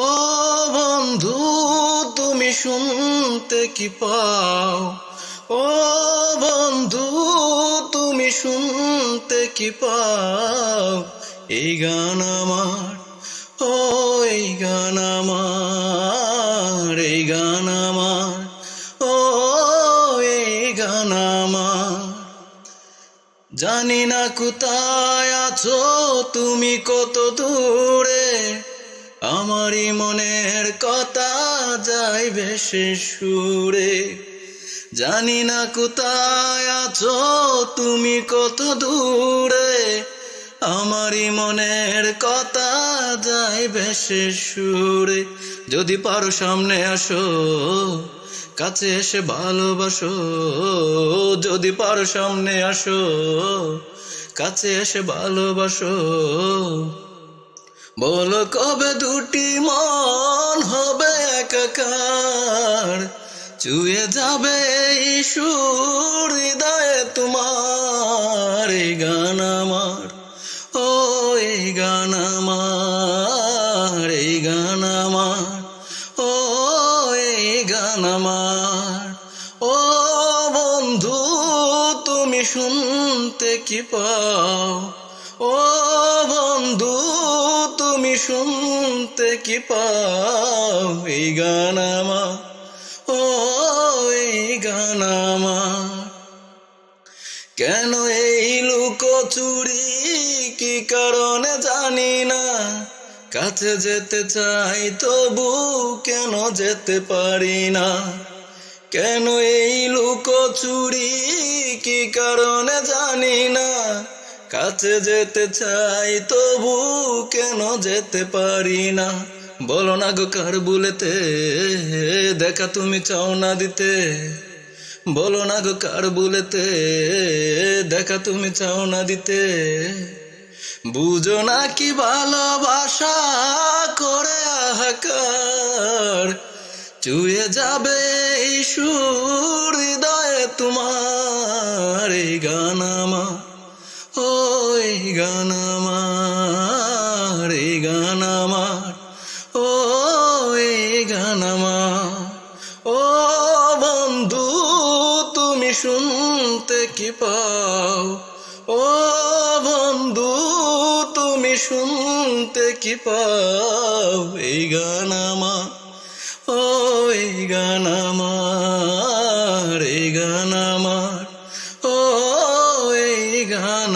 ও বন্ধু, তুমি শুনতে কি পাও? ও বন্ধু, তুমি শুনতে কি পাও? এই গান আমার, ও এই গান আমার, এই গান আমার, ও এই গান আমার। জানি না কোথায় আছো, তুমি কত দূরে। আমারই মনের কথা যায় ভেসে সুরে। জানি না কোথায় আছো, তুমি কত দূরে। আমারই মনের কথা যায় ভেসে সুরে। যদি পারো সামনে আসো, কাছে এসে ভালোবাসো। যদি পারো সামনে আসো, কাছে এসে ভালোবাসো। বলো কবে দুটি মন হবে একাকার? চুয়ে যাবে সুর হৃদয়ে তোমার এই গান আমার। ও এই গান আমার, এই গান আমার। ও এই গান আমার। ও বন্ধু, তুমি শুনতে কি পাও? ও বন্ধু, তুমি শুনতে কি পাও? এই গান আমার, ও এই গান কেন এই লুকোচুরি কি কারণে জানি না। কাছে যেতে চাই, তবু কেন যেতে পারি না? কেন এই লুকোচুরি কি কারণে জানি না। কাছে যেতে চাই, তবু কেন যেতে পারি না? বলো না গো কার বুলেতে, দেখা তুমি চাও না দিতে। বলো না গো কার বুলেতে, দেখা তুমি চাও না দিতে। বুঝো না কি ভালোবাসা করে হাহাকার চুয়ে যাবে সুর হৃদয়ে তোমার। রে গান আমার, ও এ গান ও বন্ধু, তুমি শুনতে কি পাও? ও বন্ধু, তুমি শুনতে কি পাও? এই গান আমার, ও এই গান আমার, এই গান আমার, ও এই গান